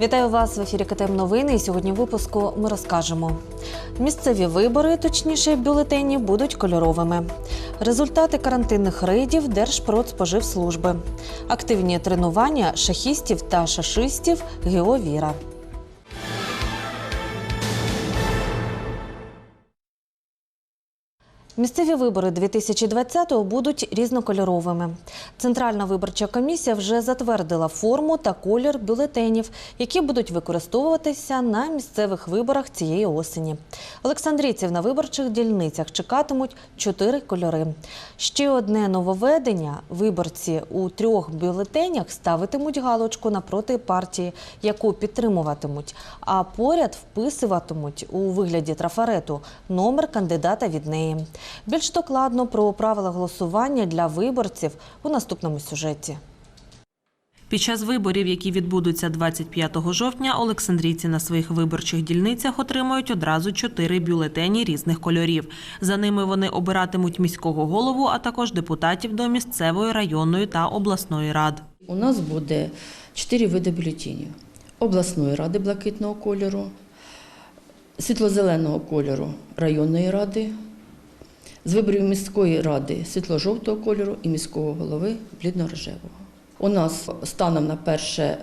Вітаю вас в ефірі КТМ Новини. І сьогодні в випуску ми розкажемо. Місцеві вибори, точніше, бюлетені, будуть кольоровими. Результати карантинних рейдів Держпродспоживслужби. Активні тренування шахістів та шашистів ГО Місцеві вибори 2020-го будуть різнокольоровими. Центральна виборча комісія вже затвердила форму та колір бюлетенів, які будуть використовуватися на місцевих виборах цієї осені. Олександрійців на виборчих дільницях чекатимуть чотири кольори. Ще одне нововведення: виборці у трьох бюлетенях ставитимуть галочку напроти партії, яку підтримуватимуть, а поряд вписуватимуть у вигляді трафарету номер кандидата від неї. Більш докладно про правила голосування для виборців у наступному сюжеті. Під час виборів, які відбудуться 25 жовтня, олександрійці на своїх виборчих дільницях отримають одразу чотири бюлетені різних кольорів. За ними вони обиратимуть міського голову, а також депутатів до місцевої, районної та обласної рад. У нас буде чотири види бюлетенів: обласної ради блакитного кольору, світло-зеленого кольору районної ради, з виборів міської ради світло-жовтого кольору і міського голови блідно-рожевого. У нас станом на 1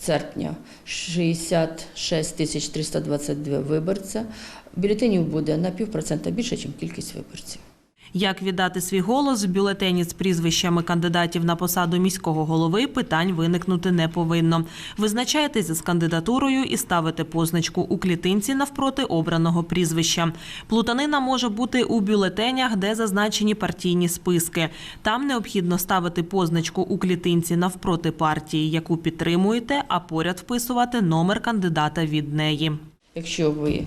серпня 66 тисяч 322 виборця. Бюлетенів буде на півпроцента більше, ніж кількість виборців. Як віддати свій голос в бюлетені з прізвищами кандидатів на посаду міського голови, питань виникнути не повинно. Визначаєтеся з кандидатурою і ставите позначку у клітинці навпроти обраного прізвища. Плутанина може бути у бюлетенях, де зазначені партійні списки. Там необхідно ставити позначку у клітинці навпроти партії, яку підтримуєте, а поряд вписувати номер кандидата від неї. Якщо ви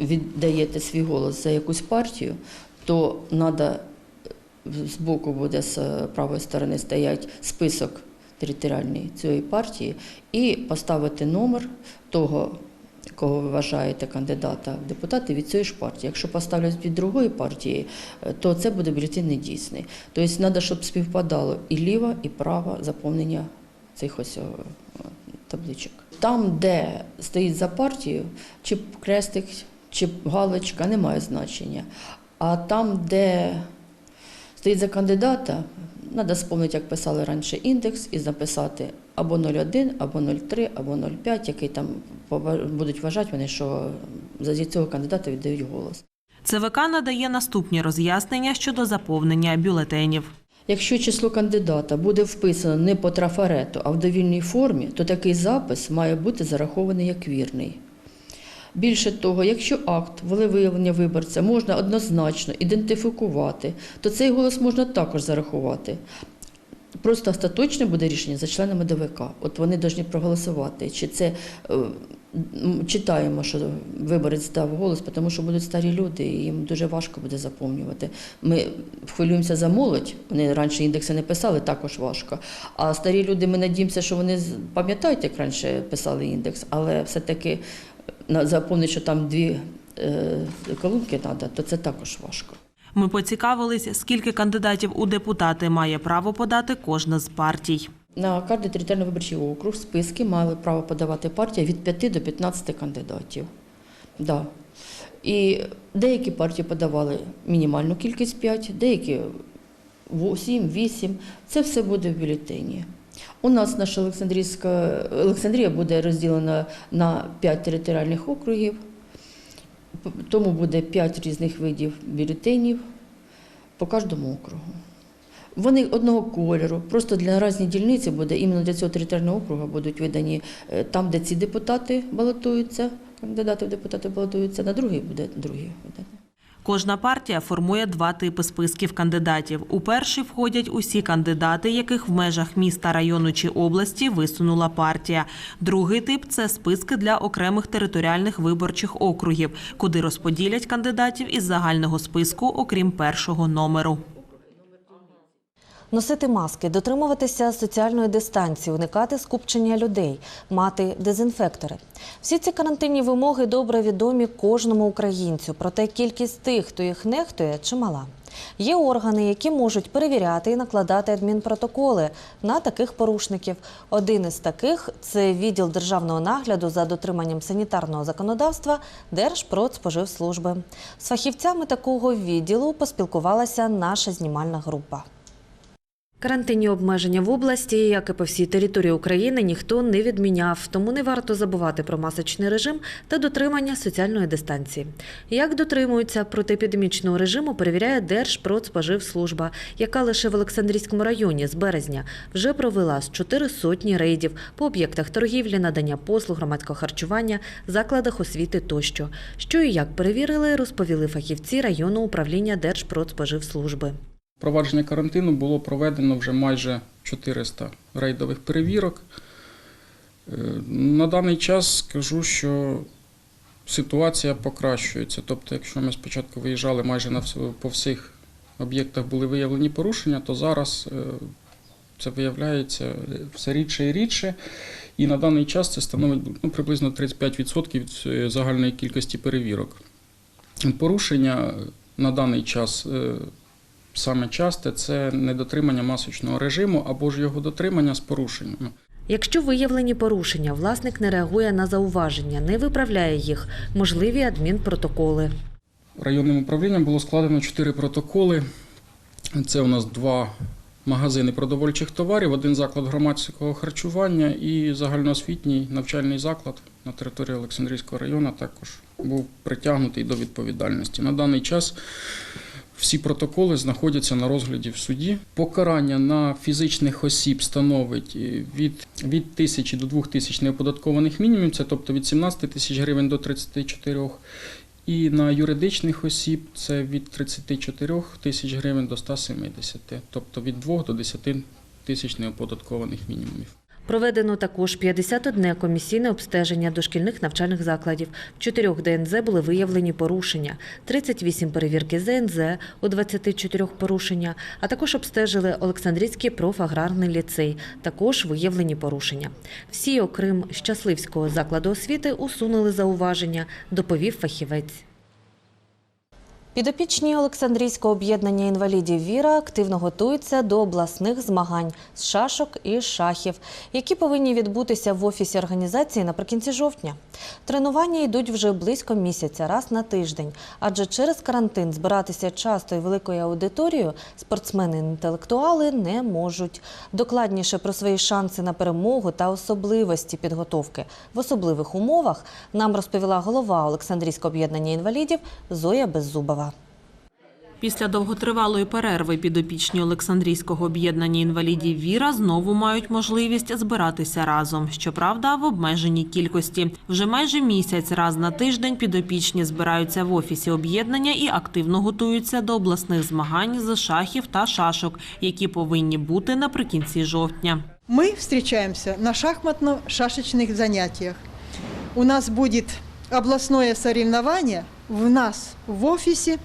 віддаєте свій голос за якусь партію, то треба з боку буде з правої сторони стоять список територіальний цієї партії і поставити номер того, кого ви вважаєте кандидата в депутати від цієї ж партії. Якщо поставлять від другої партії, е, то це буде бюлетень недійсний. Тобто треба, щоб співпадало і ліва, і права заповнення цих ось табличок. Там, де стоїть за партію, чи крестик, чи галочка, не має значення. А там, де стоїть за кандидата, треба спомнити, як писали раніше індекс, і записати або 0,1, або 0,3, або 0,5, який там будуть вважати вони, що за цього кандидата віддають голос. ЦВК надає наступні роз'яснення щодо заповнення бюлетенів. Якщо число кандидата буде вписано не по трафарету, а в довільній формі, то такий запис має бути зарахований як вірний. Більше того, якщо акт волевиявлення виборця можна однозначно ідентифікувати, то цей голос можна також зарахувати. Просто остаточне буде рішення за членами ДВК. От вони повинні проголосувати. Чи це е, читаємо, що виборець дав голос, тому що будуть старі люди, і їм дуже важко буде заповнювати. Ми хвилюємося за молодь. Вони раніше індекси не писали, також важко. А старі люди, ми надіємося, що вони пам'ятають, як раніше писали індекс, але все-таки заповнити, що там дві е, колонки треба, то це також важко. Ми поцікавились, скільки кандидатів у депутати має право подати кожна з партій. На кожний територіальний виборчий округ списки мали право подавати партія від 5 до 15 кандидатів. Да. І деякі партії подавали мінімальну кількість 5, деякі 7, 8. Це все буде в бюлетені. У нас наша Олександрійська Олександрія буде розділена на 5 територіальних округів, тому буде 5 різних видів бюлетенів по кожному округу. Вони одного кольору, просто для різні дільниці буде, іменно для цього територіального округу будуть видані е, там, де ці депутати балотуються, кандидати в депутати балотуються, на другий буде другий. Кожна партія формує два типи списків кандидатів. У перший входять усі кандидати, яких в межах міста, району чи області висунула партія. Другий тип це списки для окремих територіальних виборчих округів, куди розподілять кандидатів із загального списку, окрім першого номеру. Носити маски, дотримуватися соціальної дистанції, уникати скупчення людей, мати дезінфектори. Всі ці карантинні вимоги добре відомі кожному українцю. Проте кількість тих, хто їх нехтує, чимала. Є органи, які можуть перевіряти і накладати адмінпротоколи на таких порушників. Один із таких це відділ державного нагляду за дотриманням санітарного законодавства Держпродспоживслужби. З фахівцями такого відділу поспілкувалася наша знімальна група. Карантинні обмеження в області, як і по всій території України, ніхто не відміняв, тому не варто забувати про масочний режим та дотримання соціальної дистанції. Як дотримуються протиепідемічного режиму, перевіряє Держпродспоживслужба, яка лише в Олександрійському районі з березня вже провела з чотири сотні рейдів по об'єктах торгівлі, надання послуг, громадського харчування, закладах освіти тощо. Що і як перевірили, розповіли фахівці районного управління Держпродспоживслужби. Провадження карантину було проведено вже майже 400 рейдових перевірок. Е, На даний час скажу, що ситуація покращується. Тобто, якщо ми спочатку виїжджали майже на по всіх об'єктах були виявлені порушення, то зараз е, це виявляється е, все рідше і рідше. І на даний час це становить ну, приблизно 35% від загальної кількості перевірок. Порушення на даний час саме часте це недотримання масочного режиму або ж його дотримання з порушеннями. Якщо виявлені порушення, власник не реагує на зауваження, не виправляє їх, можливі адмінпротоколи. Районним управлінням було складено чотири протоколи. Це у нас два магазини продовольчих товарів, один заклад громадського харчування і загальноосвітній навчальний заклад на території Олександрійського району також був притягнутий до відповідальності. На даний час всі протоколи знаходяться на розгляді в суді. Покарання на фізичних осіб становить е, від, від тисячі до двох тисяч неоподаткованих мінімумів, це тобто від 17 тисяч гривень до 34 і на юридичних осіб це від 34 тисяч гривень до 170, тобто від 2 до 10 тисяч неоподаткованих мінімумів. Проведено також 51 комісійне обстеження дошкільних навчальних закладів. В чотирьох ДНЗ були виявлені порушення, 38 перевірки ЗНЗ у 24 порушення, а також обстежили Олександрійський профаграрний ліцей. Також виявлені порушення. Всі, окрім Щасливського закладу освіти, усунули зауваження, доповів фахівець. Підопічні Олександрійського об'єднання інвалідів Віра активно готуються до обласних змагань з шашок і шахів, які повинні відбутися в офісі організації наприкінці жовтня. Тренування йдуть вже близько місяця, раз на тиждень, адже через карантин збиратися часто і великою аудиторією спортсмени-інтелектуали не можуть. Докладніше про свої шанси на перемогу та особливості підготовки в особливих умовах нам розповіла голова Олександрійського об'єднання інвалідів Зоя Беззубова. Після довготривалої перерви підопічні Олександрійського об'єднання інвалідів Віра знову мають можливість збиратися разом. Щоправда, в обмеженій кількості. Вже майже місяць раз на тиждень підопічні збираються в офісі об'єднання і активно готуються до обласних змагань з шахів та шашок, які повинні бути наприкінці жовтня. Мы встречаемся на шахматно-шашечных занятиях. У нас будет областное соревнование в нас в офисе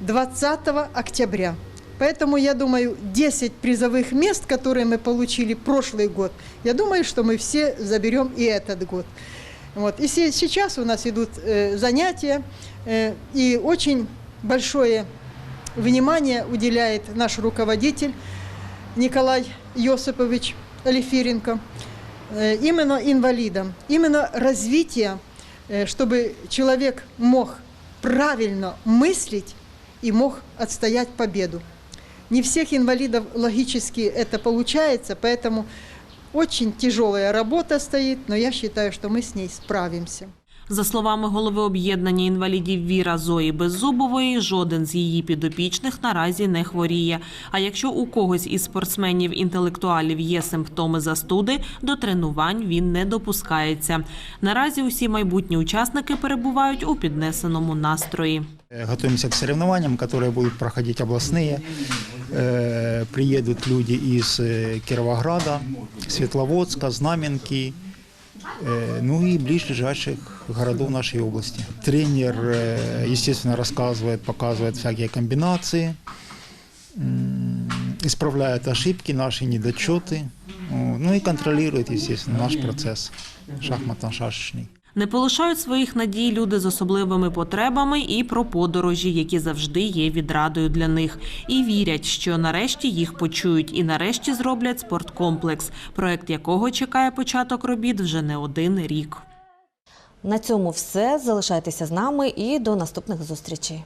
20 октября. Поэтому я думаю, 10 призовых мест, которые мы получили прошлый год, я думаю, что мы все заберем и этот год. Вот. И се- сейчас у нас идут э, занятия, э, и очень большое внимание уделяет наш руководитель Николай Йосипович Алифиренко, э, именно инвалидам, именно развитие, э, чтобы человек мог правильно мыслить и мог отстоять победу. Не всех инвалидов логически это получается, поэтому очень тяжелая работа стоит, но я считаю, что мы с ней справимся. За словами голови об'єднання інвалідів Віра Зої Беззубової, жоден з її підопічних наразі не хворіє. А якщо у когось із спортсменів-інтелектуалів є симптоми застуди, до тренувань він не допускається. Наразі усі майбутні учасники перебувають у піднесеному настрої. Э, Готовимся к соревнованиям, которые будут проходить областные. Э, Приедут люди из э, Кировограда, Светловодска, Знаменки, э, ну и ближайших городов нашей области. Тренер, э, естественно, рассказывает, показывает всякие комбинации. М, исправляет ошибки, наши недочеты, вот, ну и контролирует, естественно, наш процесс шахматно-шашечный. Не полишають своїх надій люди з особливими потребами і про подорожі, які завжди є відрадою для них. І вірять, що нарешті їх почують і нарешті зроблять спорткомплекс, проект якого чекає початок робіт вже не один рік. На цьому все. Залишайтеся з нами і до наступних зустрічей.